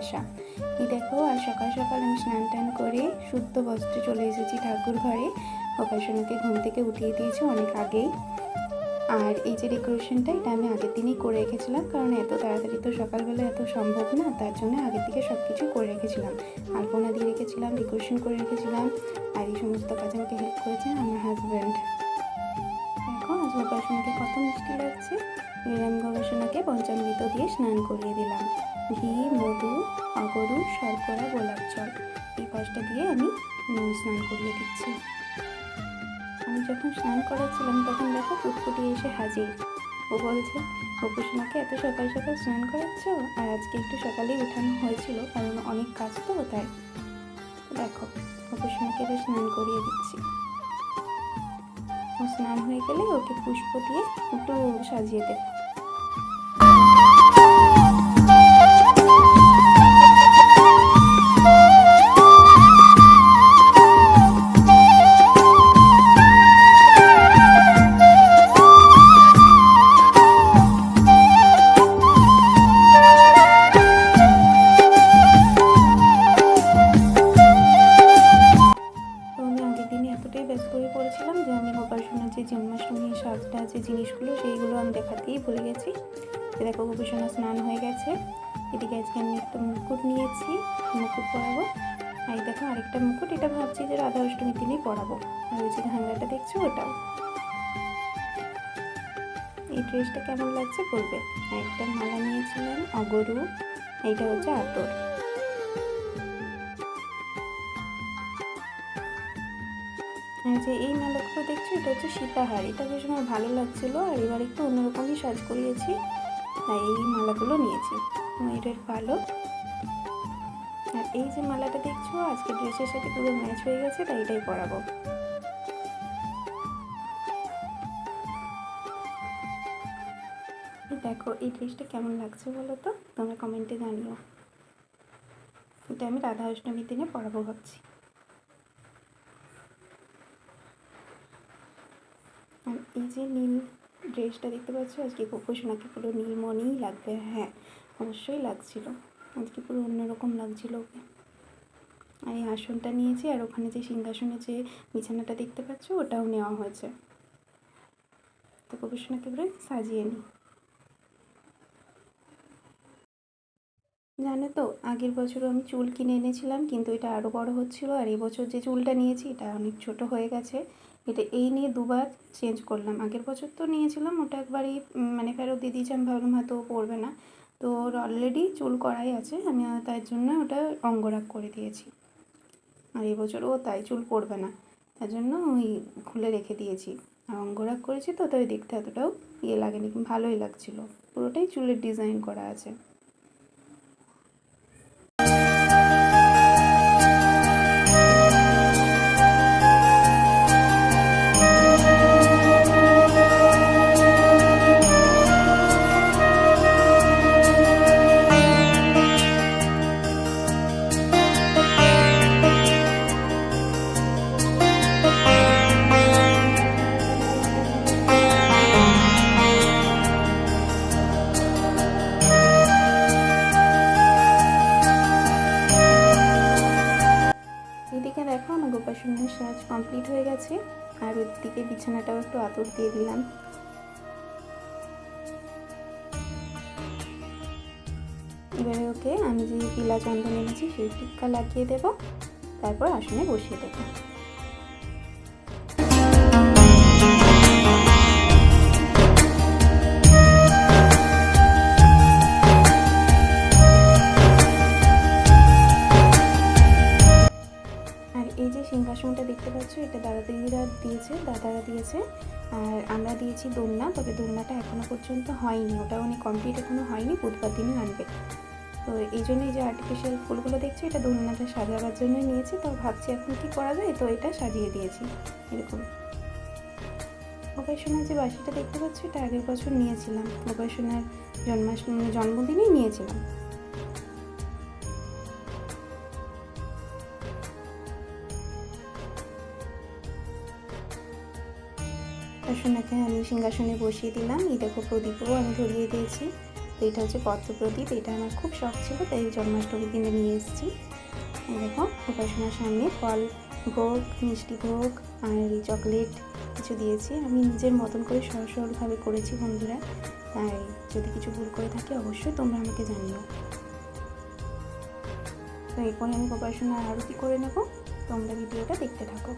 আসা এই দেখো আর সকাল সকাল আমি স্নান টান করে শুদ্ধ বস্ত্রে চলে এসেছি ঠাকুর ঘরে। উপাসনাকে ঘুম থেকে উঠিয়ে দিয়েছি অনেক আগেই। আর এই যে ডেকোরেশনটা এটা আমি আগের দিনই করে রেখেছিলাম, কারণ এত তাড়াতাড়ি তো সকালবেলা এত সম্ভব না, তার জন্য আগের থেকে সব কিছু করে রেখেছিলাম। আলপনা দিয়ে রেখেছিলাম ডেকোরেশন করে রেখেছিলাম, আর এই সমস্ত কাজে আমাকে হেল্প করেছে আমার হাজব্যান্ড দেখো, আজ গবেষণাকে কত মিষ্টি লাগছে। আমি গবেষণাকে পঞ্চামৃত দিয়ে স্নান করিয়ে দিলাম। ঘি, মধু, অগরু, শর্করা, গোলাপ জল, এই পাঁচটা দিয়ে আমি স্নান করিয়ে দিচ্ছি। আমি যখন স্নান করাচ্ছিলাম তখন দেখো ফুটফুটি এসে হাজির। ও বলছে অপুসোনাকে এত সকাল সকাল স্নান করাচ্ছ? আর আজকে একটু সকালেই উঠানো হয়েছিল, কারণ অনেক কাজ তো তাই। দেখো অপুসোনাকে এবার স্নান করিয়ে দিচ্ছি। ও স্নান হয়ে গেলে ওকে পুষ্প দিয়ে একটু সাজিয়ে দেবো। সাজটা আছে জিনিসগুলো, সেইগুলো আমি দেখাতেই ভুলে গেছি। দেখো গোপালসোনা স্নান হয়ে গেছে। এদিকে আজকে আমি একটা মুকুট নিয়েছি, মুকুট পরাবো। আর দেখো, আরেকটা মুকুট, এটা ভাবছি যে রাধা অষ্টমীর দিনেই পরাবো। আর ওই যে ধাঙ্গাটা দেখছ, ওটাও। এই ড্রেসটা কেমন লাগছে বলবে? একটা মালা নিয়েছিলাম, অগরু। এইটা হচ্ছে আতর। যে এই মালাগুলো দেখছ, এটা হচ্ছে সীতাহার। এটা বেশ আমার ভালো লাগছিল, আর এবার একটু অন্যরকমই সাজ করিয়েছি। তাই এই মালাগুলো নিয়েছি। ময়ূরের পালক। আর এই যে মালাটা দেখছ, আজকে ড্রেসের সাথে পুরো ম্যাচ হয়ে গেছে, তাই এটাই পরাবো। দেখো, এই ড্রেসটা কেমন লাগছে বলো তো? তোমরা কমেন্টে জানিও। এটা আমি রাধা অষ্টমীর দিনে পরাবো ভাবছি আর এই যে নীল ড্রেসটা দেখতে পাচ্ছ? আজকে গোপোষণাকে পুরো নীলমণিই লাগবে। হ্যাঁ অবশ্যই লাগছিল। আজকে পুরো অন্যরকম লাগছিল ওকে। আর এই আসনটা নিয়েছি, আর ওখানে যে সিংহাসনে যে বিছানাটা দেখতে পাচ্ছ, ওটাও নেওয়া হয়েছে। তো গোপোষণাকে পুরো সাজিয়ে নিই জানো তো, আগের বছরও আমি চুল কিনে এনেছিলাম, কিন্তু এটা আরও বড় হচ্ছিল, আর এবছর যে চুলটা নিয়েছি, এটা অনেক ছোট হয়ে গেছে। এটা এই নিয়ে দুবার চেঞ্জ করলাম। আগের বছর তো নিয়েছিলাম, ওটা একবারই মানে ফেরত দিয়ে দিয়েছি। আমি ভাবলাম হয়তো পড়বে না। তো ওর অলরেডি চুল করাই আছে, আমি তার জন্য ওটা অঙ্গরাগ করে দিয়েছি। আর এবছর ও তাই চুল পড়বে না। তার জন্য ওই খুলে রেখে দিয়েছি। আর অঙ্গরাগ করেছি তো, তাই দেখতে এতটাও ইয়ে লাগেনি, ভালোই লাগছিল। পুরোটাই চুলের ডিজাইন করা আছে। বিছানাটাও একটু আতর দিয়ে দিলাম। এবারে ওকে আমি যে পিলা চন্দন এনেছি সেই টিক্কা লাগিয়ে দেব। তারপর আসনে বসিয়ে দেবো। সিংহাসনটা দেখতে পাচ্ছ, এটা দাদা দিদিরা দিয়েছে, দাদারা দিয়েছে। আর আমরা দিয়েছি দোলনা, তবে দোলনাটা এখনও পর্যন্ত হয়নি। ওটা মানে কমপ্লিট এখনও হয়নি, বুধবার দিনে আনবে। তো এই জন্যই যে আর্টিফিশিয়াল ফুলগুলো দেখছ, এটা দোলনাটা সাজাবার জন্যই নিয়েছি। তো ভাবছি এখন কি করা যায়, তো এটা সাজিয়ে দিয়েছি, এরকম। গোপাল যে বাসিটা দেখতে পাচ্ছ, এটা আগের বছর নিয়েছিলাম। সোনার জন্মাষ্টমী জন্মদিনেই নিয়েছিলাম। সোনাকে আমি সিংহাসনে বসিয়ে দিলাম। এই দেখো প্রদীপও আমি ধরিয়ে দিয়েছি। তো এটা হচ্ছে পদ্ম প্রদীপ। এটা আমার খুব শখ ছিল, তাই জন্মাষ্টমীর দিনে নিয়ে এসেছি। দেখো, উপাসনার সামনে ফল, ভোগ, মিষ্টি ভোগ, আর চকলেট কিছু দিয়েছি। আমি নিজের মতন করে সহজ সরলভাবে করেছি বন্ধুরা। তাই যদি কিছু ভুল করে থাকি, অবশ্যই তোমরা আমাকে জানিও। তো এরপরে আমি উপাসনার আরতি করে নেব। তোমরা ভিডিওটা দেখতে থাকো।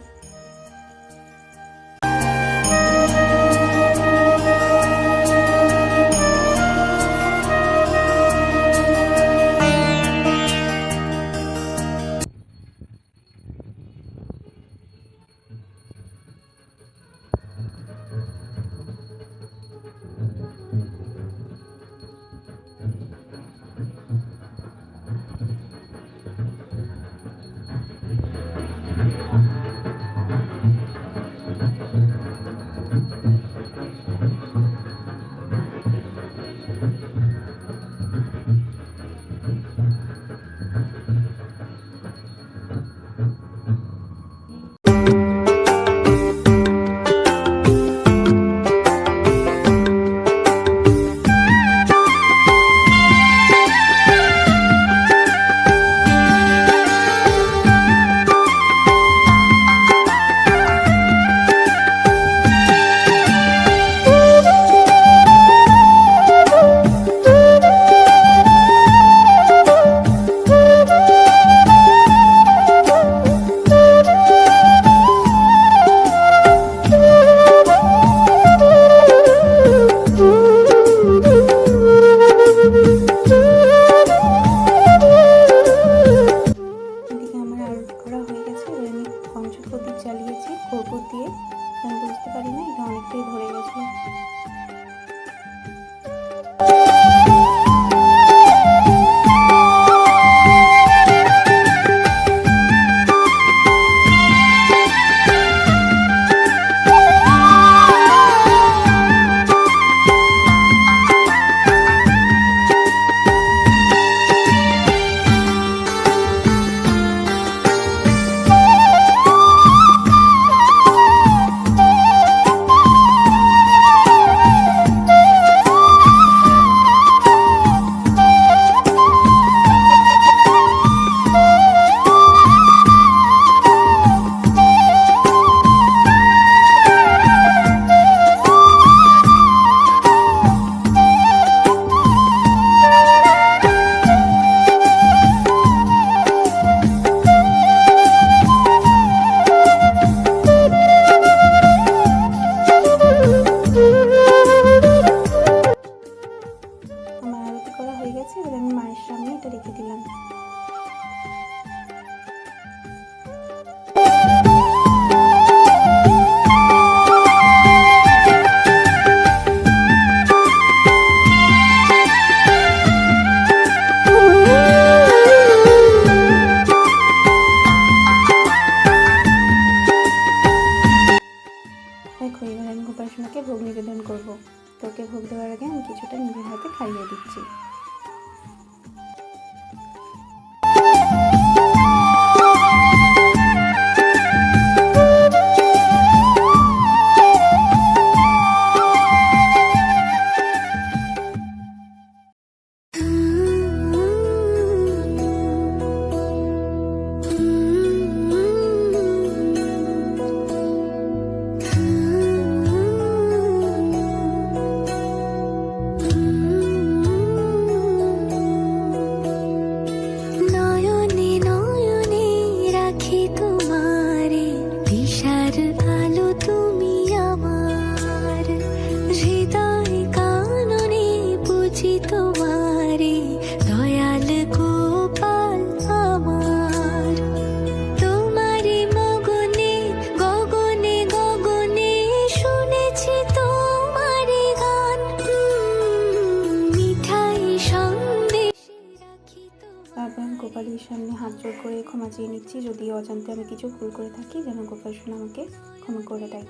কিছু ভুল করে থাকি যেন গোপাল সোনা আমাকে ক্ষমা করে দেয়।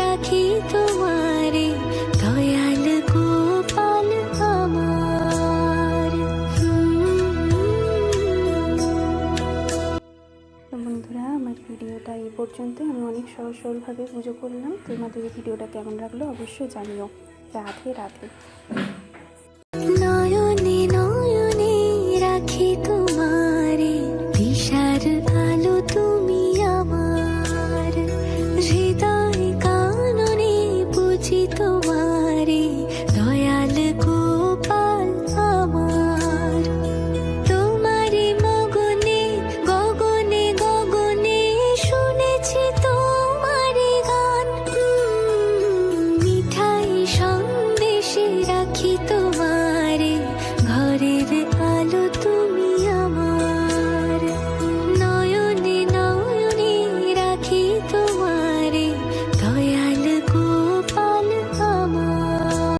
রাখি তোমারে দয়াল গোপাল আমার। বন্ধুরা আমার ভিডিওটা এই পর্যন্ত। আমি অনেক সহজ সরলভাবে পুজো করলাম। তোমাদের এই ভিডিওটা কেমন লাগল অবশ্যই জানিও। রাধে রাধে।